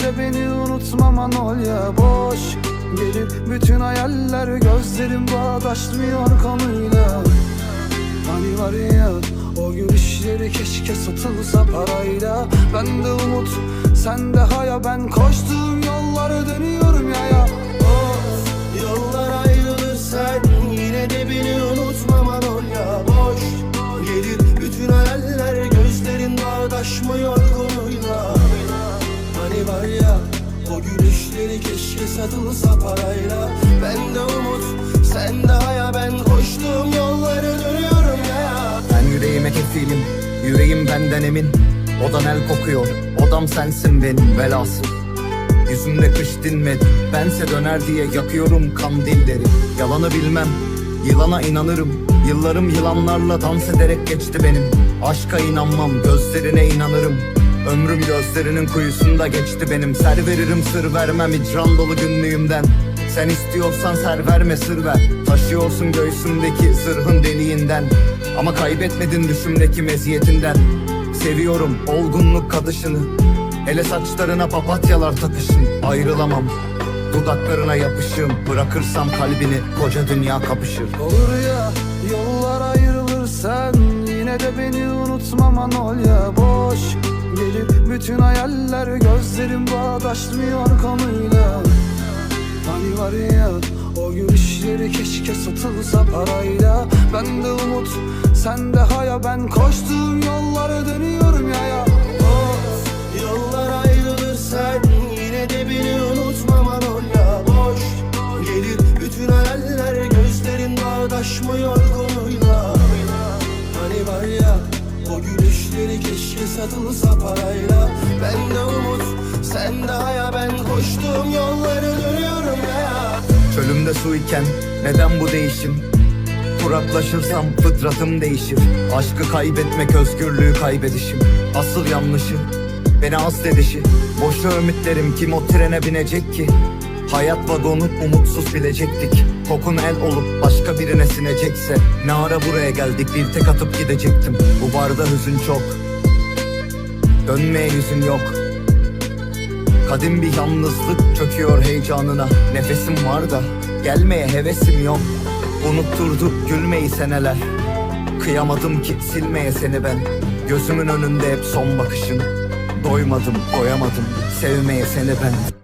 de beni unutma Manolya. Boş Gelir bütün hayaller gözlerim bağdaşmıyor konuyla. Hani var ya o gülüşleri keşke satılsa parayla. Ben de umut sen de haya. Ben koştuğum yolları gülüşleri keşke satılsa parayla. Ben de umut sen de haya. Ben koştuğum yolları dönüyorum ya. Ben yüreğime kefilim Yüreğim benden emin. Odan el kokuyor Odam sensin benim velhasıl Yüzümde kış dinmedi Bense döner diye yakıyorum kandilleri Yalanı bilmem Yılana inanırım. Yıllarım yılanlarla dans ederek geçti benim. Aşka inanmam gözlerine inanırım Ömrüm gözlerinin kuyusunda geçti benim. Ser veririm sır vermem. İcran dolu günlüğümden. Sen istiyorsan ser verme sır ver. Taşıyorsun göğsümdeki zırhın deliğinden. Ama kaybetmedin düşümdeki meziyetinden. Seviyorum olgunluk kadışını. Hele saçlarına papatyalar takışın. Ayrılamam. Dudaklarına yapışım Bırakırsam kalbini koca dünya kapışır. Olur ya yollar ayrılır sen. Yine de beni unutma Manolya bütün hayaller gözlerim bağdaşmıyor konuyla. Hani var ya o gülüşleri keşke satılsa parayla. Ben de umut sen de haya. Ben koştuğum yolları dönüyorum ya ya. Of yollar ayrılır sen Yine de beni unutma Manolya boş Gelir bütün hayaller gözlerin bağdaşmıyor konuyla. Hani var ya o gülüşleri keşke satılsa parayla. Ben de umut sen de haya. Ben koştuğum yolları dönüyorum ya. Çölümde su iken neden bu değişim? Kuraklaşırsam fıtratım değişir. Aşkı kaybetmek özgürlüğü kaybedişim. Asıl yanlışı beni asledişi Boşa ümitlerim kim o trene binecek ki Hayat vagonu umutsuz bilecektik. Kokun el olup başka birine sinecekse Ne ara buraya geldik? Bir tek atıp gidecektim. Bu barda hüzün çok. Dönmeye yüzün yok. Kadim bir yalnızlık çöküyor heyecanına. Nefesim var da gelmeye hevesim yok. Unutturdu gülmeyi seneler. Kıyamadım ki silmeye seni ben. Gözümün önünde hep son bakışın. Doymadım doyamadım. Sevmeye seni ben